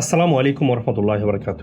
আসসালামু আলাইকুম রহমতুল্লাহ বারকাত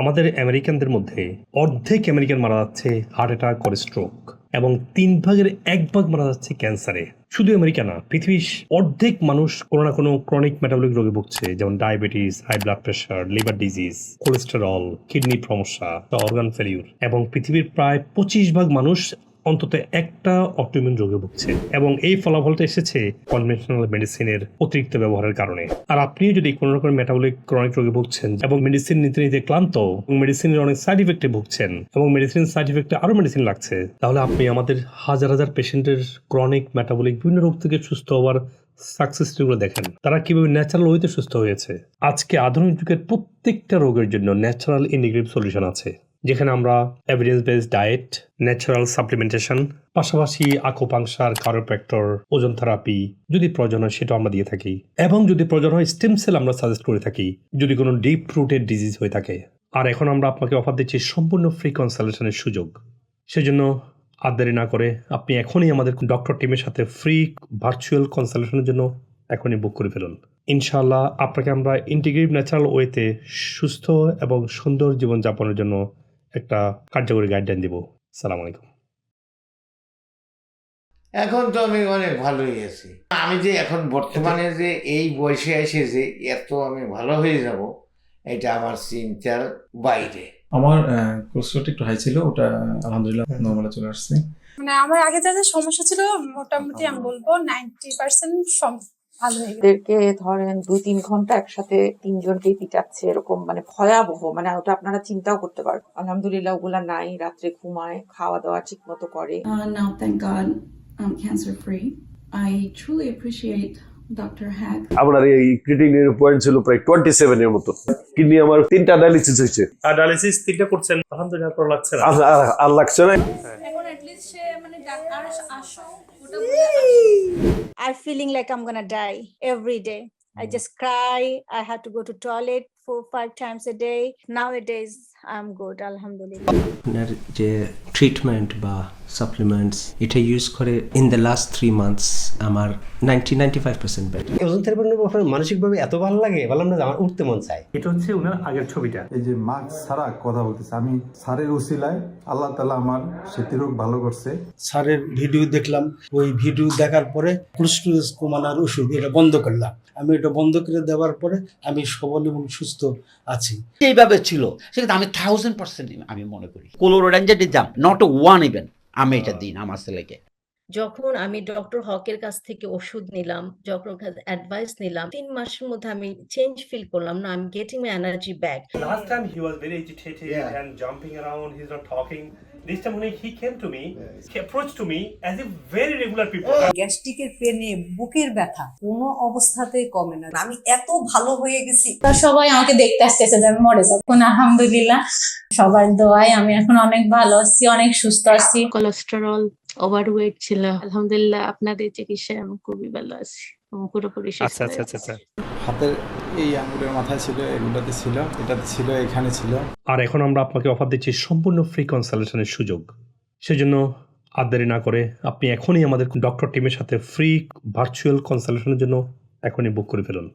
আমাদের আমেরিকানদের মধ্যে অর্ধেক আমেরিকান মারা যাচ্ছে হার্ট অ্যাটাক করে স্ট্রোক এবং তিন ভাগের এক ভাগ মারা যাচ্ছে ক্যান্সারে। শুধু আমেরিকা না, পৃথিবীর অর্ধেক মানুষ কোনো না কোনো ক্রনিক মেটাবলিক রোগে ভুগছে, যেমন diabetes high blood pressure liver disease cholesterol kidney সমস্যা অর্গান ফেলিউর এবং পৃথিবীর প্রায় পঁচিশ ভাগ মানুষ অন্তত একটা অটোইমিউন রোগে ভুগছে। এবং এই ফলাফলটা এসেছে কনভেনশনাল মেডিসিনের অতিরিক্ত ব্যবহারের কারণে। আর আপনি যদি কোনো রকম মেটাবলিক ক্রনিক রোগে ভুগছেন এবং মেডিসিন নিতে নিতে ক্লান্ত এবং মেডিসিনের অনেক সাইড ইফেক্টে ভুগছেন এবং মেডিসিন সাইড ইফেক্টে আরও মেডিসিন লাগছে, তাহলে আপনি আমাদের হাজার হাজার পেশেন্টের ক্রনিক মেটাবলিক বিভিন্ন রোগ থেকে সুস্থ হওয়ার সাকসেস স্টোরিগুলো দেখেন। তারা কীভাবে ন্যাচারাল ওয়েতে সুস্থ হয়েছে। আজকে আধুনিক যুগের প্রত্যেকটা রোগের জন্য ন্যাচারাল ইন্টিগ্রেটিভ সলিউশন আছে। যেখানে আমরা evidence based diet natural supplementation পাশাপাশি আকোপাংশার কারোপ্যাক্টর ওজন থেরাপি যদি প্রয়োজন হয় সেটাও আমরা দিয়ে থাকি। এবং যদি প্রয়োজন হয় স্টেম সেল আমরা সাজেস্ট করে থাকি, যদি কোনো ডিপ রুটেড ডিজিজ হয়ে থাকে। আর এখন আমরা আপনাকে অফার দিচ্ছি সম্পূর্ণ ফ্রি কনসালটেশনের সুযোগ। সেজন্য আর দেরি না করে আপনি এখনই আমাদের ডক্টর টিমের সাথে ফ্রি ভার্চুয়াল কনসালটেশনের জন্য এখনই বুক করে ফেলুন। ইনশাল্লাহ আপনাকে আমরা ইন্টিগ্রেটিভ ন্যাচারাল ওয়েতে সুস্থ এবং সুন্দর জীবন জীবনযাপনের জন্য একটা কার্যকরী গাইডলাইন দিব। সালাম আলাইকুম। এখন তো আমি অনেক ভালোই আছি। আমি যে এখন বর্তমানে যে এই বয়সে এসে যে এত আমি ভালো হয়ে যাব এটা আমার চিন্তার বাইরে। আমার কোলেস্ট্রলটা একটু হাই ছিল ওটা আলহামদুলিল্লাহ নর্মালে চলে আসছে। মানে আমার আগে যাদের সমস্যা ছিল মোটামুটি আমি বলব নাইনটি পার্সেন্ট ওদেরকে ধরেন দুই তিন ঘণ্টা একসাথে তিনজনকেই পিটাচ্ছে এরকম মানে ভয়াবহ মানে ওটা আপনারা চিন্তাও করতে পারবেন। আলহামদুলিল্লাহ ওগুলা নাই রাত্রে ঘুমায় খাওয়া দাওয়া ঠিক মতো করে now, thank God, I'm cancer free. I truly appreciate আপনার এই ক্রিটিনের পয়েন্ট ছিল প্রায় টোয়েন্টি সেভেন এর মতো। কিডনি আমার তিনটা ডায়ালিসিস হয়েছে। আর ডায়ালিসিস তিনটা করছেন আলহামদুলিল্লাহ লাগছে না। আর লাগছে না। এখন অ্যাটলিস্ট সে মানে ডাক্তার আসো। I'm feeling like I'm gonna die every day. I just cry. I had to go to toilet four, five times a day. Nowadays, I'm good, alhamdulillah. treatment যে ট্রিটমেন্ট বা সাপ্লিমেন্টস এটা use করে in the last three months আমার ninety ninety five percent better ওজন ব্যাপারে মানসিকভাবে এত ভালো লাগে? বললাম না আমার উঠতে মন চায়? এটা হচ্ছে ওনার আগের ছবিটা। এই যে মাস্ক ছাড়া কথা বলতেছে আমি স্যারের উসিলায় আল্লাহ তালা আমার স্মৃতিরোগ ভালো করছে। স্যারের ভিডিও দেখলাম ওই ভিডিও দেখার পরে কোলেস্ট্রল কমানোর ওষুধ এটা বন্ধ করলাম। আমি এটা বন্ধ করে দেওয়ার পরে আমি সবল এবং সুস্থ আছি। এইভাবে ছিল সেক্ষেত্রে আমি থাউজেন্ড পার্সেন্ট আমি মনে করি। কোলোরেঞ্জের জাম নট ওয়ান ইভেন আমি এটা দিন আমার ছেলেকে। যখন আমি ডক্টর হকের কাছ থেকে ওষুধ নিলাম যখন অ্যাডভাইস নিলাম তিন মাসের মধ্যে আমি চেঞ্জ ফিল করলাম না আমি getting my energy back last time he was very agitated and jumping around he is not talking. This time when he came to me, he approached to me as if very regular people. গ্যাস্ট্রিকের পেনে বুকের ব্যথা। কোনো অবস্থাতেই কমে না। আমি এত ভালো হয়ে গেছি। তা সবাই আমাকে দেখতে আসতেছে যে আমি মরে যাব। কোন আলহামদুলিল্লাহ সবার দোয়ায় আমি এখন অনেক ভালো আছি অনেক সুস্থ আছি। কোলেস্টেরল ওভারওয়েট ছিল। আলহামদুলিল্লাহ আপনাদের চিকিৎসায় আমি খুবই ভালো আছি পুরোপুরি আচ্ছা আচ্ছা আচ্ছা হাতের এই আঙুলের মাথায় ছিল এগুলোতে ছিল এটাতে ছিল এখানে ছিল। আর এখন আমরা আপনাকে অফার দিচ্ছি সম্পূর্ণ ফ্রি কনসালটেশনের সুযোগ। সেজন্য আর দেরি না করে আপনি এখনই আমাদের ডক্টর টিমের সাথে ফ্রি ভার্চুয়াল কনসালটেশনের জন্য এখনই বুক করে ফেলুন।